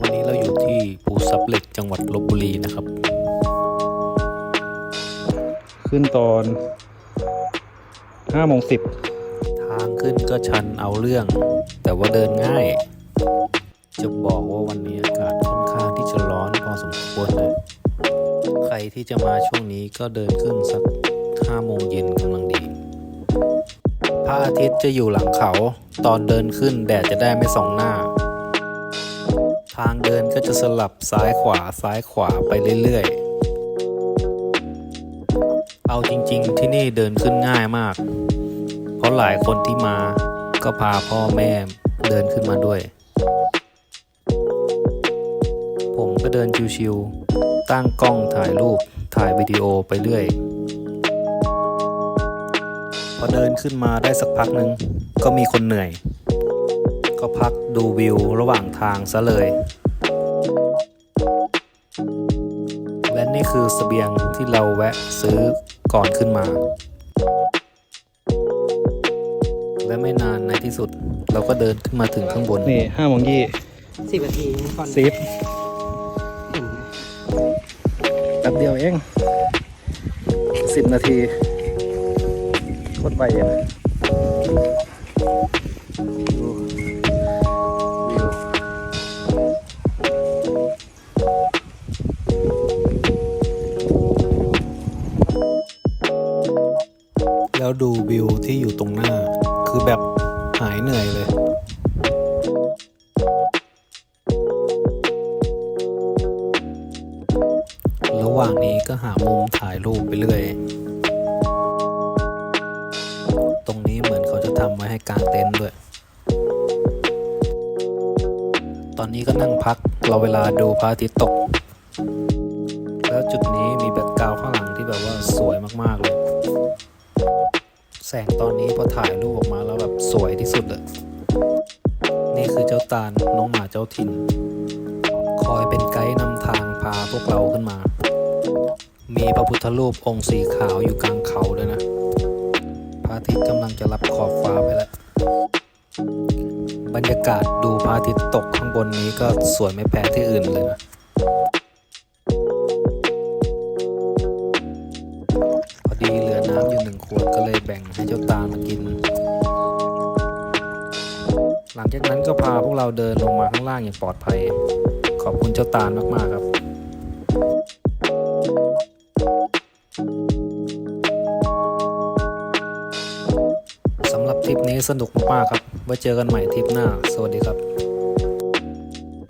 วันนี้เราอยู่ที่ภูซับเหล็กจังหวัดลบบุรีนะครับ ขึ้นตอนห้าโมงสิบทางขึ้นก็ชันเอาเรื่อง แต่ว่าเดินง่าย จะบอกว่าวันนี้อากาศค่อนข้างที่จะร้อนพอสมควรเลย ใครที่จะมาช่วงนี้ก็เดินขึ้นสักห้าโมงเย็นกำลังดีพระอาทิตย์จะอยู่หลังเขา ตอนเดินขึ้นแดดจะได้ไม่ส่องหน้า ทางเดินก็จะสลับซ้ายขวาซ้ายขวาไปเรื่อยๆ เอาจริงๆที่นี่เดินขึ้นง่ายมาก เพราะหลายคนที่มาก็พาพ่อแม่เดินขึ้นมาด้วย ผมก็เดินชิวๆ ตั้งกล้องถ่ายรูปถ่ายวิดีโอไปเรื่อย พอเดินขึ้นมาได้สักพักหนึ่งก็มีคนเหนื่อย ก็พักดูวิวระหว่างทางซะเลย และนี่คือเสบียงที่เราแวะซื้อก่อนขึ้นมา และไม่นานในที่สุดเราก็เดินขึ้นมาถึงข้างบน นี่ห้าโมงยี่สิบนาทีก่อนสิบถึงแป๊บเดียวเองสิบนาทีโคตรไวเลย แล้วดูวิวที่อยู่ตรงหน้า คือแบบหายเหนื่อยเลยระหว่างนี้ก็หามุมถ่ายรูปไปเรื่อย ตรงนี้เหมือนเขาจะทำไว้ให้กางเต็นท์ด้วย ตอนนี้ก็นั่งพักรอเวลาดูพระอาทิตย์ตก แล้วจุดนี้มีแบ็กกราวข้างหลังที่แบบว่าสวยมาก ๆ เลย แสงตอนนี้พอถ่ายรูปออกมาแล้วแบบสวยที่สุดเลยนี่คือเจ้าตาลน้องหมาเจ้าถิ่น คอยเป็นไกด์นำทางพาพวกเราขึ้นมา มีพระพุทธรูปองค์สีขาวอยู่กลางเขาด้วยนะพระอาทิตย์กำลังจะรับขอบฟ้าไปแล้ว บรรยากาศดูพระอาทิตย์ตกข้างบนนี้ก็สวยไม่แพ้ที่อื่นเลยนะพอดีเหลือน้ำอยู่หนึ่งขวดก็เลย บ่งให้เจ้าตาลมากิน หลังจากนั้นก็พาพวกเราเดินลงมาข้างล่างอย่างปลอดภัย ขอบคุณเจ้าตาลมากๆครับสำหรับทริปนี้สนุกมากๆครับ ไว้เจอกันใหม่ทริปหน้า สวัสดีครับ